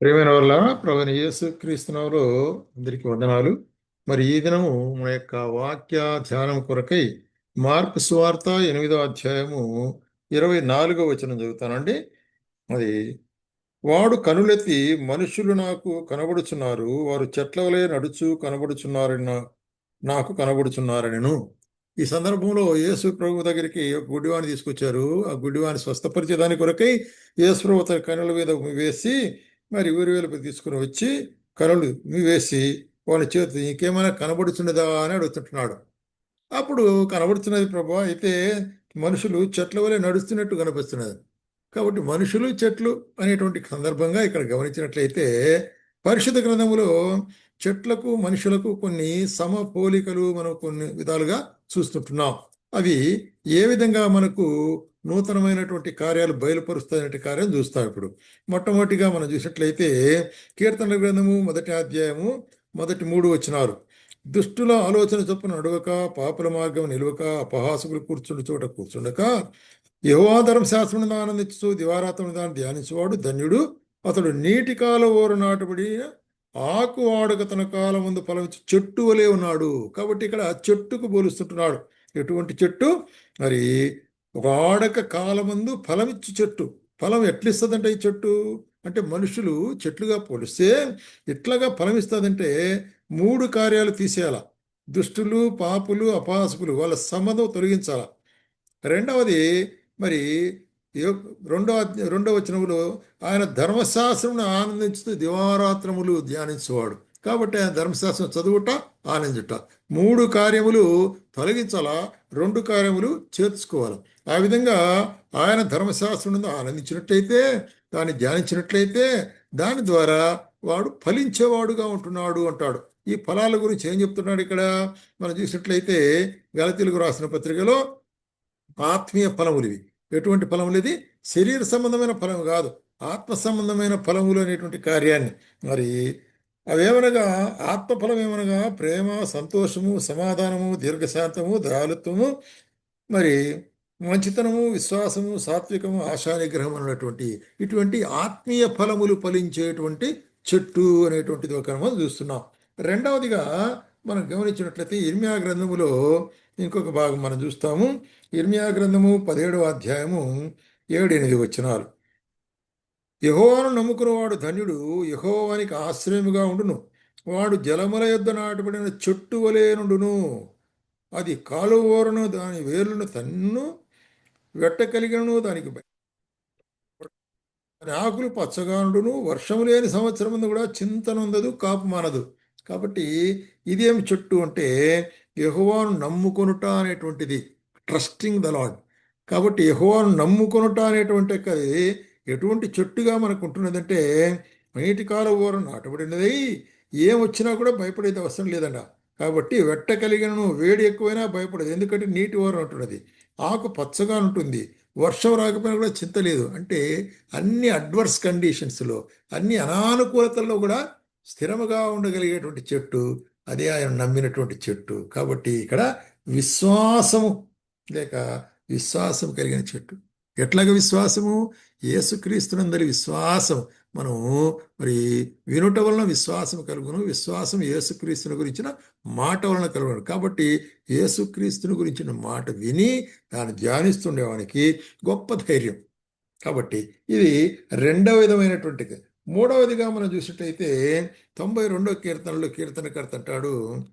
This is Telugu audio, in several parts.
ప్రియమైన వల్ల ప్రభుని యేసు క్రీస్తునవులు అందరికీ వందనాలు. మరి ఈ దినము మన యొక్క వాక్య ధ్యానం కొరకై మార్పు సువార్త ఎనిమిదో అధ్యాయము ఇరవై నాలుగో వచనం చదువుతానండి. అది వాడు కనులెత్తి మనుషులు నాకు కనబడుచున్నారు వారు చెట్ల వలె నడుచు కనబడుచున్నారని నాకు కనబడుచున్నారనిను. ఈ సందర్భంలో యేసు ప్రభు దగ్గరికి గుడ్డివాణి తీసుకొచ్చారు. ఆ గుడ్డివాని స్వస్థపరిచేదాని కొరకై యేసు ప్రభు తన కనుల మీద వేసి మరి ఊరి వేలుపు తీసుకుని వచ్చి కనులు వేసి వాళ్ళ చేతి ఇంకేమైనా కనబడుతున్నదా అని అడుగుతుంటున్నాడు. అప్పుడు కనబడుతున్నది ప్రభా అయితే మనుషులు చెట్ల వలె నడుస్తున్నట్టు కనిపిస్తున్నది. కాబట్టి మనుషులు చెట్లు అనేటువంటి సందర్భంగా ఇక్కడ గమనించినట్లయితే పరిశుద్ధ గ్రంథములో చెట్లకు మనుషులకు కొన్ని సమపోలికలు మనం కొన్ని విధాలుగా చూస్తుంటున్నాం. అవి ఏ విధంగా మనకు నూతనమైనటువంటి కార్యాలు బయలుపరుస్తాయనే కార్యం చూస్తాం ఇప్పుడు. మొట్టమొదటిగా మనం చూసినట్లయితే కీర్తనల గ్రంథము మొదటి అధ్యాయము మొదటి మూడు వచ్చినారు దుష్టుల ఆలోచన చొప్పున నడవక పాపుల మార్గం నిలవక అపహాసకులు కూర్చుండు చోట కూర్చుండక యహోవాధరం శాస్త్రం ఆనందించు దివారాత్రం దాన్ని ధ్యానించేవాడు ధన్యుడు. అతడు నీటి కాల ఓరు నాటబడి ఆకు ఆడక తన కాలం ముందు ఫలమిచ్చి చెట్టు వలే ఉన్నాడు. కాబట్టి ఇక్కడ చెట్టుకు పోలుస్తుంటున్నాడు. ఎటువంటి చెట్టు? మరి వాడక కాలమందు ఫలమిచ్చు చెట్టు. ఫలం ఎట్లిస్తుందంటే ఈ చెట్టు? అంటే మనుషులు చెట్లుగా పోలిస్తే ఎట్లాగా ఫలమిస్తుందంటే మూడు కార్యాలు తీసేయాల. దుష్టులు పాపులు అపాసకులు వాళ్ళ సంబంధం తొలగించాల. రెండవది మరి రెండవ రెండవ వచనములో ఆయన ధర్మశాస్త్రమును ఆనందించుతూ దివారాత్రములు ధ్యానించేవాడు. కాబట్టి ఆయన ధర్మశాస్త్రం చదువుట ఆనందించుట మూడు కార్యములు తొలగించాలా? రెండు కార్యములు చేర్చుకోవాలి? ఆ విధంగా ఆయన ధర్మశాస్త్రం ఆనందించినట్లయితే దాన్ని ధ్యానించినట్లయితే దాని ద్వారా వాడు ఫలించేవాడుగా ఉంటున్నాడు అంటాడు. ఈ ఫలాల గురించి ఏం చెప్తున్నాడు ఇక్కడ? మనం చూసినట్లయితే గలతీలకు రాసిన పత్రికలో ఆత్మీయ ఫలములు ఇవి. ఎటువంటి ఫలములు ఇది? శరీర సంబంధమైన ఫలం కాదు. ఆత్మ సంబంధమైన ఫలములు అనేటువంటి కార్యాన్ని. మరి అవేమనగా ఆత్మఫలం ఏమనగా ప్రేమ సంతోషము సమాధానము దీర్ఘశాంతము దయాలుత్వము మరి మంచితనము విశ్వాసము సాత్వికము ఆశానిగ్రహం అన్నటువంటి ఇటువంటి ఆత్మీయ ఫలములు ఫలించేటువంటి చెట్టు అనేటువంటిది ఒక మనం చూస్తున్నాం. రెండవదిగా మనం గమనించినట్లయితే ఇర్మియా గ్రంథములో ఇంకొక భాగం మనం చూస్తాము. ఇర్మియా గ్రంథము పదిహేడవ అధ్యాయము ఏడు ఎనిమిది వచ్చినారు యహోవాను నమ్ముకున్నవాడు ధన్యుడు యహోవానికి ఆశ్రయముగా ఉండును. వాడు జలముల యొద్ద నాటబడిన చెట్టు వలేనుండును అది కాలువోరను దాని వేర్లను తన్ను వెట్టకలిగినను దానికి దాని ఆకులు పచ్చగా ఉండును. వర్షము లేని సంవత్సరం కూడా చింతనుందదు కాపు మానదు. కాబట్టి ఇదేం చెట్టు అంటే యహోవాను నమ్ముకొనుట అనేటువంటిది. ట్రస్టింగ్ ద లాడ్ కాబట్టి యహోవాను నమ్ముకొనుట అనేటువంటి అది ఎటువంటి చెట్టుగా మనకు ఉంటున్నదంటే నీటి కాల ఊర నాటబడినది ఏం వచ్చినా కూడా భయపడేది అవసరం లేదంట. కాబట్టి వెట్ట కలిగినను వేడి ఎక్కువైనా భయపడదు. ఎందుకంటే నీటి ఊరం ఉంటున్నది ఆకు పచ్చగా ఉంటుంది. వర్షం రాకపోయినా కూడా చింత లేదు. అంటే అన్ని అడ్వర్స్ కండిషన్స్లో అన్ని అనానుకూలతల్లో కూడా స్థిరముగా ఉండగలిగేటువంటి చెట్టు అదే ఆయన నమ్మినటువంటి చెట్టు. కాబట్టి ఇక్కడ విశ్వాసము లేక విశ్వాసం కలిగిన చెట్టు. ఎట్లాగ విశ్వాసము? యేసుక్రీస్తునందరి విశ్వాసం. మనం మరి వినుట వలన విశ్వాసం కలుగును. విశ్వాసం యేసుక్రీస్తుని గురించిన మాట వలన కలుగును. కాబట్టి యేసుక్రీస్తుని గురించిన మాట విని దాన్ని ధ్యానిస్తుండేవానికి గొప్ప ధైర్యం. కాబట్టి ఇది రెండవ విధమైనటువంటి మూడవదిగా మనం చూసినట్టయితే తొంభై రెండో కీర్తనలో కీర్తనకర్త అంటాడు.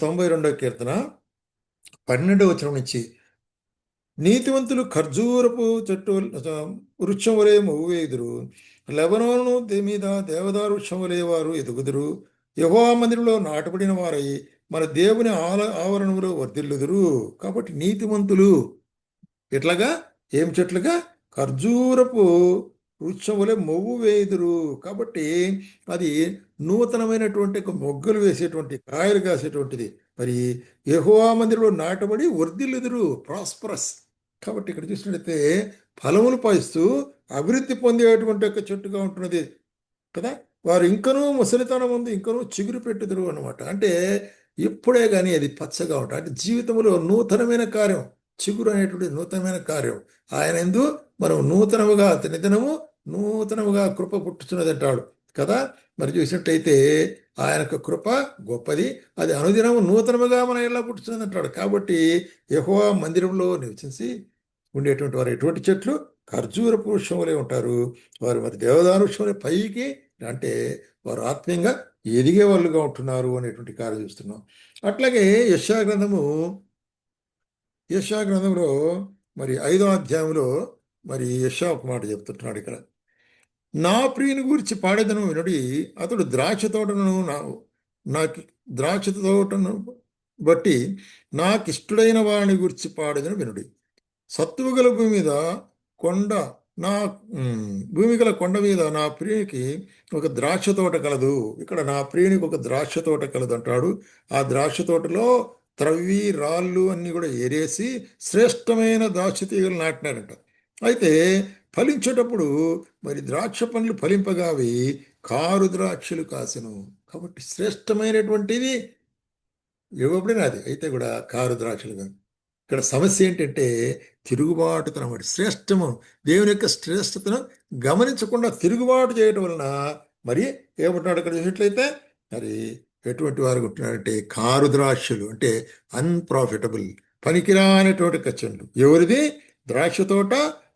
తొంభై రెండో కీర్తన పన్నెండవ వచనం నుంచి నీతివంతులు ఖర్జూరపు చెట్టు వృక్షం వలె మొవ్వేదురు లెబనోను మీద దేవదారు వృక్షం వలె వారు ఎదుగుదురు. యహోవా మందిరంలో నాటబడిన వారై మన దేవుని ఆల ఆవరణంలో వర్ధిల్లుదురు. కాబట్టి నీతివంతులు ఎట్లాగా? ఏం చెట్లుగా? ఖర్జూరపు వృక్షం వలె మొవ్వు వేయుదురు కాబట్టి అది నూతనమైనటువంటి ఒక మొగ్గలు వేసేటువంటి కాయలు కాసేటువంటిది. మరి యహోవా మందిరంలో నాటబడి వర్ధిల్లుదురు ప్రాస్పరస్ కాబట్టి ఇక్కడ చూసినట్లయితే ఫలములు పాయిస్తూ అభివృద్ధి పొందేటువంటి యొక్క చెట్టుగా ఉంటున్నది కదా? వారు ఇంకనూ ముసలితనం ఉంది ఇంకనూ చిగురు పెట్టుదురు అనమాట అంటే ఇప్పుడే కానీ అది పచ్చగా ఉంటుంది అంటే జీవితంలో నూతనమైన కార్యం చిగురు అనేటువంటి నూతనమైన కార్యం. ఆయన ఎందు మనం నూతనముగా నిధనము నూతనముగా కృప పుట్టుతున్నది అంటాడు. కదా? మరి చూసినట్టయితే ఆయన యొక్క కృప గొప్పది. అది అనుదినము నూతనముగా మన ఇలా పుట్టుతుంది అంటాడు. కాబట్టి యహో మందిరంలో నివసించి ఉండేటువంటి వారు ఎటువంటి చెట్లు? ఖర్జూర పురుషములే ఉంటారు. వారు మరి దేవదానుషములే పైకి అంటే వారు ఆత్మీయంగా ఎదిగే వాళ్ళుగా ఉంటున్నారు అనేటువంటి కార్యం చూస్తున్నాం. అట్లాగే యశాగ్రంథము యశాగ్రంథంలో మరి ఐదో అధ్యాయంలో మరి యశా ఒక మాట చెప్తుంటున్నాడు ఇక్కడ. నా ప్రియుని గురించి పాడేదను వినుడి అతడు ద్రాక్ష తోటను నా నాకు ద్రాక్ష తోటను బట్టి నాకు ఇష్టడైన వాడిని గురించి పాడేదను వినుడి. సత్వగల భూమి మీద కొండ నా భూమి గల కొండ మీద నా ప్రియునికి ఒక ద్రాక్ష తోట కలదు. ఇక్కడ నా ప్రియునికి ఒక ద్రాక్ష తోట కలదు అంటాడు. ఆ ద్రాక్ష తోటలో త్రవ్వి రాళ్ళు అన్నీ కూడా ఏరేసి శ్రేష్టమైన ద్రాక్ష తీగలు నాటినారంట. అయితే ఫలించేటప్పుడు మరి ద్రాక్ష పండ్లు ఫలింపగావి కారు ద్రాక్షలు కాసెను. కాబట్టి శ్రేష్టమైనటువంటిది ఇవ్వబడిన అది అయితే కూడా కారు ద్రాక్షలు కాదు. ఇక్కడ సమస్య ఏంటంటే తిరుగుబాటుతనం ఒకటి శ్రేష్టము దేవుని యొక్క శ్రేష్టతను గమనించకుండా తిరుగుబాటు చేయటం వలన మరి ఏమంటున్నాడు ఇక్కడ చూసినట్లయితే మరి ఎటువంటి వారు ఉంటున్నారంటే కారు ద్రాక్షలు అంటే అన్ప్రాఫిటబుల్ పనికిరానటువంటి కచ్చండు. ఎవరిది? ద్రాక్ష తోట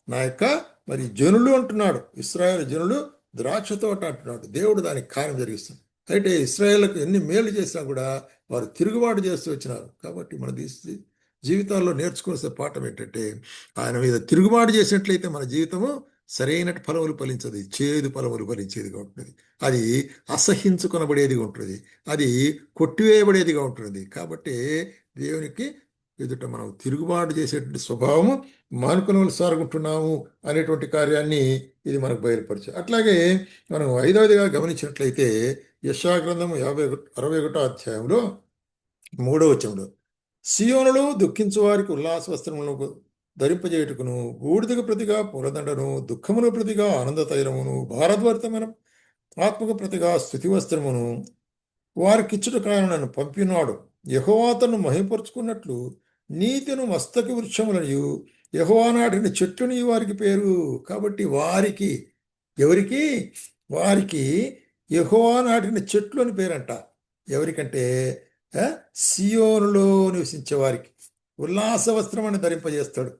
నా యొక్క మరి జనులు అంటున్నాడు. ఇస్రాయేల్ జనులు ద్రాక్ష తోట అంటున్నాడు. దేవుడు దానికి కార్యం జరిగిస్తుంది. అయితే ఇస్రాయేల్కు ఎన్ని మేలు చేసినా కూడా వారు తిరుగుబాటు చేస్తూ వచ్చినారు. కాబట్టి మన దేశ జీవితాల్లో నేర్చుకోవాల్సిన పాఠం ఏంటంటే ఆయన మీద తిరుగుబాటు చేసినట్లయితే మన జీవితము సరైన ఫలములు ఫలించదు. చేదు ఫలములు ఫలించేదిగా ఉంటుంది. అది అసహించుకొనబడేదిగా ఉంటుంది. అది కొట్టివేయబడేదిగా ఉంటుంది. కాబట్టి దేవునికి ఎదుట మనం తిరుగుబాటు చేసేటువంటి స్వభావము మానుకుని సారుగుంటున్నాము అనేటువంటి కార్యాన్ని ఇది మనకు బయలుపరిచే అట్లాగే మనం ఐదవదిగా గమనించినట్లయితే యశాగ్రంథం యాభై అరవై ఒకటో అధ్యాయంలో మూడో వచనంలో సియోనులో దుఃఖించు వారికి ఉల్లాస వస్త్రములను ధరింపజేయుటకును బూడిదకు ప్రతిగా పూలదండను దుఃఖమును ప్రతిగా ఆనంద తైలమును భారద్వర్తమైన ఆత్మకు ప్రతిగా స్థుతి వస్త్రమును వారికిచ్చుట కారణను పంపినాడు. యహోవాతను మహిపరుచుకున్నట్లు నీతిను మస్తకి వృక్షములను యహోనాటిని చెట్టుని వారికి పేరు. కాబట్టి వారికి ఎవరికి? వారికి యహోవా నాటిన చెట్లు అని పేరంట. ఎవరికంటే? సియోనులో నివసించే వారికి. ఉల్లాస వస్త్రమని ధరింపజేస్తాడు.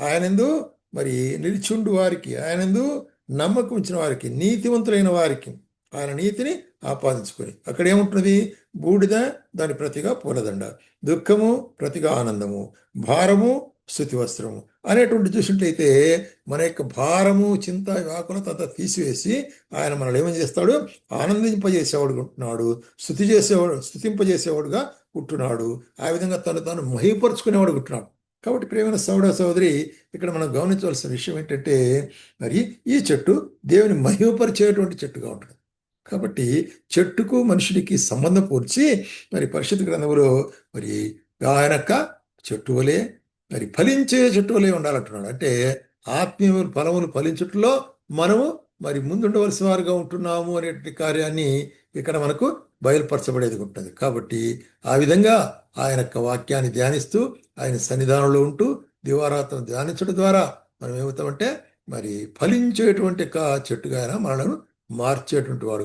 ఆయనందు మరి నిలిచుండు వారికి. ఆయనందు నమ్మకం ఉంచిన వారికి. నీతివంతులైన వారికి. ఆయన నీతిని ఆపాదించుకొని. అక్కడ ఏముంటున్నది బూడిద దాని ప్రతిగా పూలదండ. దుఃఖము ప్రతిగా ఆనందము. భారము స్థుతి వస్త్రము అనేటువంటి చూసినట్లయితే మన యొక్క భారము చింత వ్యాకులత అంతా తీసివేసి ఆయన మనల్ని ఏమని చేస్తాడు? ఆనందింపజేసేవాడు ఉంటున్నాడు స్థుతి చేసేవాడు స్థుతింపజేసేవాడుగా ఉంటున్నాడు. ఆ విధంగా తను తాను మహిపరుచుకునేవాడు ఉంటున్నాడు. కాబట్టి ప్రేమైన సౌడ సోదరి ఇక్కడ మనం గమనించవలసిన విషయం ఏంటంటే మరి ఈ చెట్టు దేవుని మహిమపరిచేటువంటి చెట్టుగా ఉంటుంది. కాబట్టి చెట్టుకు మనుషుడికి సంబంధం పూర్చి మరి పరిశుద్ధ గ్రంథంలో మరి ఆయన యొక్క చెట్టు వలె మరి ఫలించే చెట్టు వలె ఉండాలంటున్నాడు. అంటే ఆత్మీయ ఫలములు ఫలించుట్లో మనము మరి ముందుండవలసిన వారుగా ఉంటున్నాము అనేటువంటి కార్యాన్ని ఇక్కడ మనకు బయలుపరచబడేది ఉంటుంది. కాబట్టి ఆ విధంగా ఆయన యొక్క వాక్యాన్ని ధ్యానిస్తూ ఆయన సన్నిధానంలో ఉంటూ దివారాత్రం ధ్యానించడం ద్వారా మనం ఏమవుతామంటే మరి ఫలించేటువంటి ఒక చెట్టుగా ఆయన మనలను మార్చేటువంటి వాడు